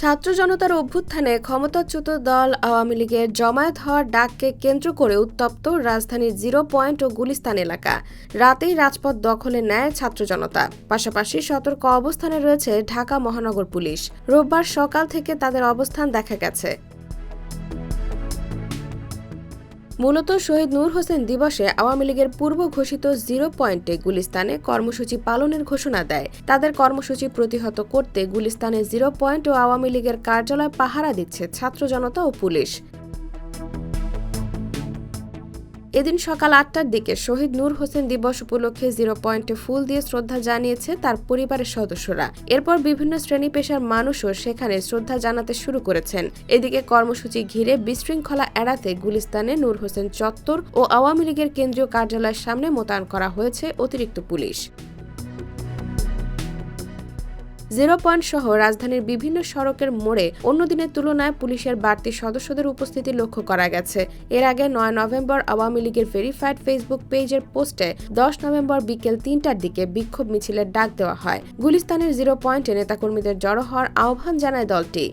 ছাত্র জনতার অভ্যুত্থানে ক্ষমতাচ্যুত দল আওয়ামী লীগের জমায়েত হওয়ার ডাককে কেন্দ্র করে উত্তপ্ত রাজধানীর জিরো পয়েন্ট ও গুলিস্তান এলাকা। রাতেই রাজপথ দখলে নেয় ছাত্র জনতা। পাশাপাশি সতর্ক অবস্থানে রয়েছে ঢাকা মহানগর পুলিশ। রোববার সকাল থেকে তাদের অবস্থান দেখা গেছে। মূলত শহীদ নূর হোসেন দিবসে আওয়ামী লীগের পূর্ব ঘোষিত জিরো পয়েন্টে গুলিস্তানে কর্মসূচি পালনের ঘোষণা দেয়। তাদের কর্মসূচি প্রতিহত করতে গুলিস্তানে জিরো পয়েন্ট ও আওয়ামী লীগের কার্যালয় পাহারা দিচ্ছে ছাত্র জনতা ও পুলিশ। এদিন সকাল আটটার দিকে শহীদ নূর হোসেন দিবস উপলক্ষে জিরো পয়েন্টে ফুল দিয়ে শ্রদ্ধা জানিয়েছে তার পরিবারের সদস্যরা। এরপর বিভিন্ন শ্রেণি পেশার মানুষও সেখানে শ্রদ্ধা জানাতে শুরু করেছেন। এদিকে কর্মসূচি ঘিরে বিশৃঙ্খলা এড়াতে গুলিস্তানে নূর হোসেন চত্বর ও আওয়ামী লীগের কেন্দ্রীয় কার্যালয়ের সামনে মোতায়েন করা হয়েছে অতিরিক্ত পুলিশ। জিরো পয়েন্ট সহ রাজধানীর বিভিন্ন সড়কের মোড়ে অন্য দিনের তুলনায় পুলিশের বাড়তি সদস্যদের উপস্থিতি লক্ষ্য করা গেছে। এর আগে নয় নভেম্বর আওয়ামী লীগের ভেরিফাইড ফেসবুক পেজের পোস্টে দশ নভেম্বর বিকেল তিনটার দিকে বিক্ষোভ মিছিলের ডাক দেওয়া হয়। গুলিস্তানের জিরো পয়েন্টে নেতাকর্মীদের জড়ো হওয়ার আহ্বান জানায় দলটি।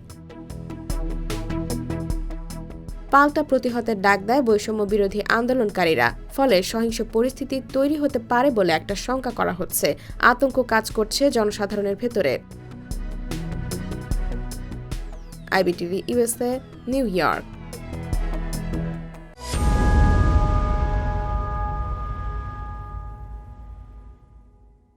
পাল্টা প্রতিহতের ডাক দেয় বৈষম্য বিরোধী আন্দোলনকারীরা। ফলে সহিংস পরিস্থিতি তৈরি হতে পারে বলে একটা শঙ্কা করা হচ্ছে। আতঙ্ক কাজ করছে জনসাধারণের ভেতরে। IBTV USA New York.